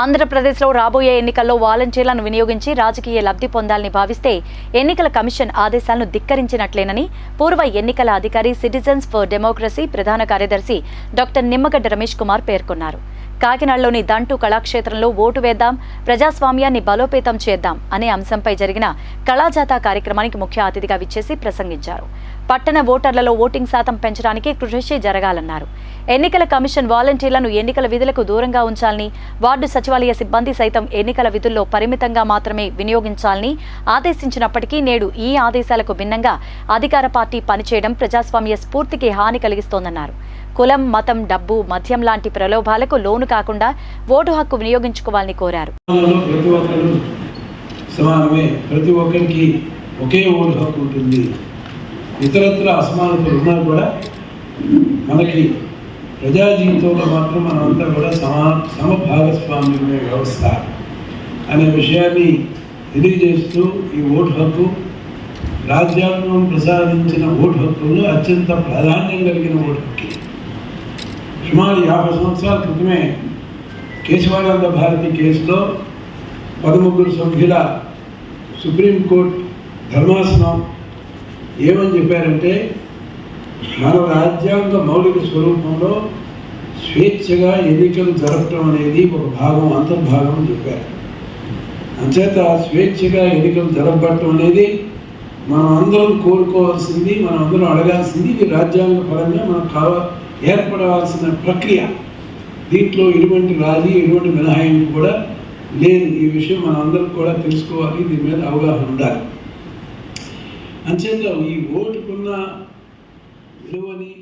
ఆంధ్రప్రదేశ్లో రాబోయే ఎన్నికల్లో వాలంటీర్లను వినియోగించి రాజకీయ లబ్ధి పొందాలని భావిస్తే ఎన్నికల కమిషన్ ఆదేశాలను ధిక్కరించినట్లేనని పూర్వ ఎన్నికల అధికారి సిటిజన్స్ ఫర్ డెమోక్రసీ ప్రధాన కార్యదర్శి డాక్టర్ నిమ్మగడ్డ రమేష్ కుమార్ పేర్కొన్నారు. కాకినాడలోని దంటు కళాక్షేత్రంలో ఓటు వేద్దాం ప్రజాస్వామ్యాన్ని బలోపేతం చేద్దాం అనే అంశంపై జరిగిన కళాజాత కార్యక్రమానికి ముఖ్య అతిథిగా విచ్చేసి ప్రసంగించారు. పట్టణ ఓటర్లలో ఓటింగ్ శాతం పెంచడానికి కృషి జరగాలన్నారు. ఎన్నికల కమిషన్ వాలంటీర్లను ఎన్నికల విధులకు దూరంగా ఉంచాలని వార్డు సచివాలయ సిబ్బంది సైతం ఎన్నికల విధుల్లో పరిమితంగా మాత్రమే వినియోగించాలని ఆదేశించినప్పటికీ నేడు ఈ ఆదేశాలకు భిన్నంగా అధికార పార్టీ పనిచేయడం ప్రజాస్వామ్య స్ఫూర్తికి హాని కలిగిస్తోందన్నారు. కులం మతం డబ్బు మద్యం లాంటి ప్రలోభాలకు లోను కాకుండా ఓటు హక్కు వినియోగించుకోవాలని కోరారు. సమానమే. ప్రతి ఒక్కరికి ఒకే ఓటు హక్కు ఉంటుంది. ఇతరత్ర అసమానతలు ఉన్నా కూడా మనకి ప్రజా జీవితంలో మాత్రం మనమంతా కూడా సమా సమభాగస్వామ్యమే వ్యవస్థ అనే విషయాన్ని తెలియజేస్తూ ఈ ఓటు హక్కు రాజ్యాంగం ప్రసాదించిన ఓటు హక్కుల్లో అత్యంత ప్రాధాన్యం కలిగిన ఓటు హక్కు. సుమారు యాభై సంవత్సరాల క్రితమే కేశవానంద భారతి కేసులో పదముగ్గురు సభ్యుల సుప్రీంకోర్టు ధర్మాసనం ఏమని చెప్పారంటే మన రాజ్యాంగ మౌలిక స్వరూపంలో స్వేచ్ఛగా ఎన్నికలు జరపడం అనేది ఒక భాగం అంతర్భాగం అని చెప్పారు. అంచేత స్వేచ్ఛగా ఎన్నికలు జరపబడటం అనేది మనం అందరం కోరుకోవాల్సింది మనం అందరం అడగాల్సింది ఇది రాజ్యాంగ పరంగా మనకు కావ ఏర్పడవలసిన ప్రక్రియ. దీంట్లో ఎటువంటి రాజీ ఎటువంటి మినహాయింపు కూడా లేదు. ఈ విషయం మనం అందరం కూడా తెలుసుకోవాలి. దీని మీద అవగాహన ఉండాలి. అంచేత ఈ ఓటుకున్న हिरवणी